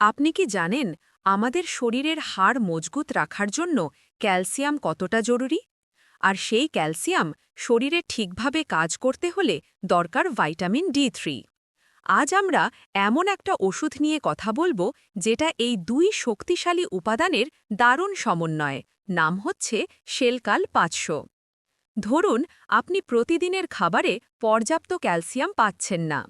আপনি কি জানেন আমাদের শরীরের হাড় মজবুত রাখার জন্য ক্যালসিয়াম কতটা জরুরি? আর সেই ক্যালসিয়াম শরীরে ঠিকভাবে কাজ করতে হলে দরকার ভাইটামিন ডি থ্রি। আজ আমরা এমন একটা ওষুধ নিয়ে কথা বলব যেটা এই দুই শক্তিশালী উপাদানের দারুণ সমন্বয়, নাম হচ্ছে শেলকাল পাঁচশো। ধরুন, আপনি প্রতিদিনের খাবারে পর্যাপ্ত ক্যালসিয়াম পাচ্ছেন না।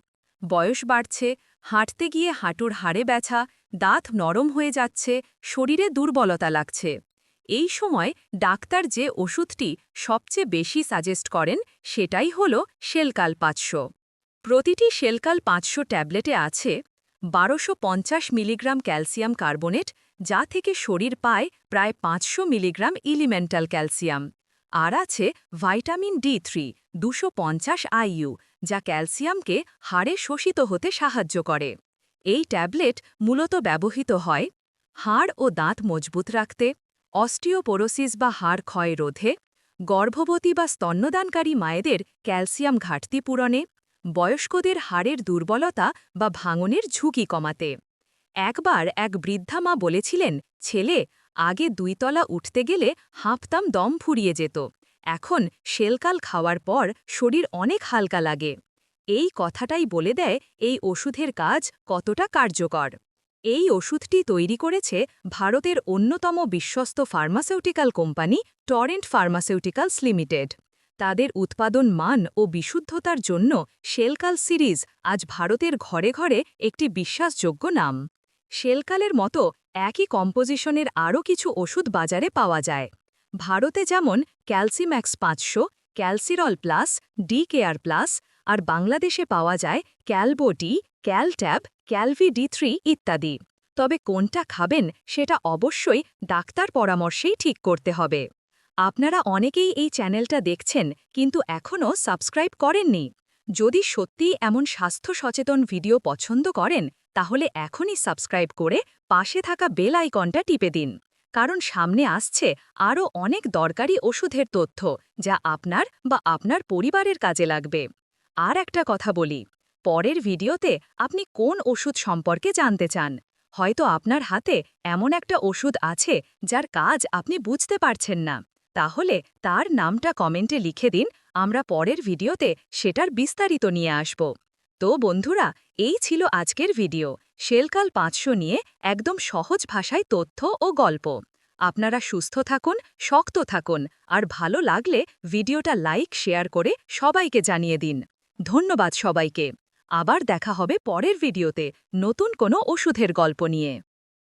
বয়স বাড়ছে, হাঁটতে গিয়ে হাঁটুর হাড়ে ব্যথা দাঁত নরম হয়ে যাচ্ছে, শরীরে দুর্বলতা লাগছে। এই সময় ডাক্তার যে ওষুধটি সবচেয়ে বেশি সাজেস্ট করেন, সেটাই হল শেলকাল পাঁচশো। প্রতিটি শেলকাল পাঁচশো ট্যাবলেটে আছে বারোশো মিলিগ্রাম ক্যালসিয়াম কার্বোনেট, যা থেকে শরীর পায় প্রায় পাঁচশো মিলিগ্রাম ইলিমেন্টাল ক্যালসিয়াম। আর আছে ভাইটামিন ডি থ্রি, দুশো আইইউ যা ক্যালসিয়ামকে হাড়ে শোষিত হতে সাহায্য করে। এই ট্যাবলেট মূলত ব্যবহৃত হয় হাড় ও দাঁত মজবুত রাখতে, অস্টিওপোরোসিস বা হাড় ক্ষয় রোধে, গর্ভবতী বা স্তন্যদানকারী মায়েদের ক্যালসিয়াম ঘাটতি পূরণে, বয়স্কদের হাড়ের দুর্বলতা বা ভাঙনের ঝুঁকি কমাতে। একবার এক বৃদ্ধা মা বলেছিলেন, ছেলে, আগে দুইতলা উঠতে গেলে হাঁপতাম, দম ফুরিয়ে যেত। এখন শেলকাল খাওয়ার পর শরীর অনেক হালকা লাগে। এই কথাটাই বলে দেয় এই ওষুধের কাজ কতটা কার্যকর। এই ওষুধটি তৈরি করেছে ভারতের অন্যতম বিশ্বস্ত pharmaceutical company Torrent pharmaceuticals limited. তাদের উৎপাদন মান ও বিশুদ্ধতার জন্য শেলকাল সিরিজ আজ ভারতের ঘরে ঘরে একটি বিশ্বাসযোগ্য নাম। শেলকালের মতো একই কম্পোজিশনের আরও কিছু ওষুধ বাজারে পাওয়া যায়। ভারতে যেমন ক্যালসিম্যাক্স পাঁচশো, Calcirol plus, D care plus আর বাংলাদেশে পাওয়া যায় ক্যালবোটি ক্যালট্যাব ক্যালভি ডি থ্রি ইত্যাদি। তবে কোনটা খাবেন সেটা অবশ্যই ডাক্তার পরামর্শেই ঠিক করতে হবে। আপনারা অনেকেই এই চ্যানেলটা দেখছেন কিন্তু এখনও সাবস্ক্রাইব করেননি। যদি সত্যিই এমন স্বাস্থ্য সচেতন ভিডিও পছন্দ করেন, তাহলে এখনই সাবস্ক্রাইব করে পাশে থাকা বেল আইকনটা টিপে দিন। কারণ সামনে আসছে আরও অনেক দরকারি ওষুধের তথ্য যা আপনার বা আপনার পরিবারের কাজে লাগবে। আর একটা কথা বলি। পরের ভিডিওতে আপনি কোন ওষুধ সম্পর্কে জানতে চান? হয়তো আপনার হাতে এমন একটা ওষুধ আছে যার কাজ আপনি বুঝতে পারছেন না। তাহলে তার নামটা কমেন্টে লিখে দিন, আমরা পরের ভিডিওতে সেটার বিস্তারিত নিয়ে আসব। তো বন্ধুরা, এই ছিল আজকের ভিডিও। শেলকাল পাঁচশো নিয়ে একদম সহজ ভাষায় তথ্য ও গল্প। আপনারা সুস্থ থাকুন, শক্ত থাকুন, আর ভালো লাগলে ভিডিওটা লাইক, শেয়ার করে সবাইকে জানিয়ে দিন। ধন্যবাদ সবাইকে। আবার দেখা হবে পরের ভিডিওতে। নতুন কোনো ওষুধের গল্প নিয়ে।